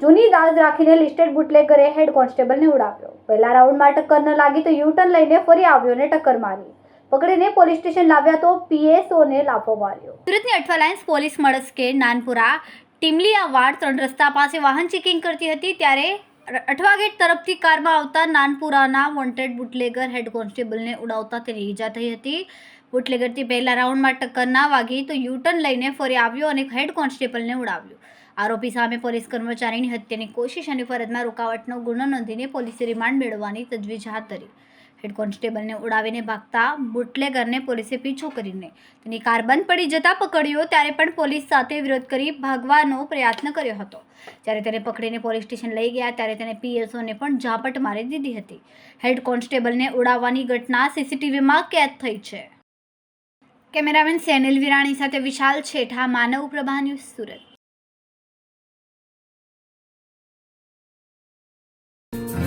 જૂની દાજ રાખીને લિસ્ટેડ બુટલેગરે હેડ કોન્સ્ટેબલને ઉડાવ્યો. પહેલા રાઉન્ડમાં ટક્કર ન લાગી તો યુટર્ન લઈને ફરી આવ્યો અને ટક્કર મારી. પકડીને પોલીસ સ્ટેશન લાવ્યા તો પીએસઓને લાફો માર્યો. સુરતની અઠવા લાઇન્સ પોલીસ મળસ્કે નાનપુરા ટીમલીયાવાડ ત્રણ રસ્તા પાસે વાહન ચેકિંગ કરતી હતી ત્યારે અઠવા ગેટ તરફથી કારમાં આવતા નાનપુરાના વોન્ટેડ બુટલેગર હેડ કોન્સ્ટેબલને ઉડાવતા તેની ઈજા થઈ હતી. બુટલેગરથી પહેલા રાઉન્ડમાં ટક્કર ના વાગી તો યુટર્ન લઈને ફરી આવ્યો અને હેડ કોન્સ્ટેબલને ઉડાવ્યો. આરોપી સામે પોલીસ કર્મચારીની હત્યાની કોશિશ અને ફરજમાં રોકાવટનો ગુનો નોંધીને પોલીસે રિમાન્ડ મેળવવાની તજવીજ હાથ ધરી. હેડ કોન્સ્ટેબલને ઉડાવીને ભાગતા બુટલેગરને પોલીસે પીછો કરીને. તેની કાર બંધ પડી જતા પકડ્યો ત્યારે પણ પોલીસ સાથે વિરોધ કરી ભાગવાનો પ્રયત્ન કર્યો હતો. જ્યારે તેને પકડીને પોલીસ સ્ટેશન લઈ ગયા ત્યારે તેને પીએસઓને પણ ઝાપટ મારી દીધી હતી. હેડ કોન્સ્ટેબલને ઉડાવવાની ઘટના સીસીટીવીમાં કેદ થઈ છે. કેમેરામેન સેનિલ વિરાણી સાથે વિશાલ છેઠા, માનવ પ્રભા ન્યૂઝ સુરત.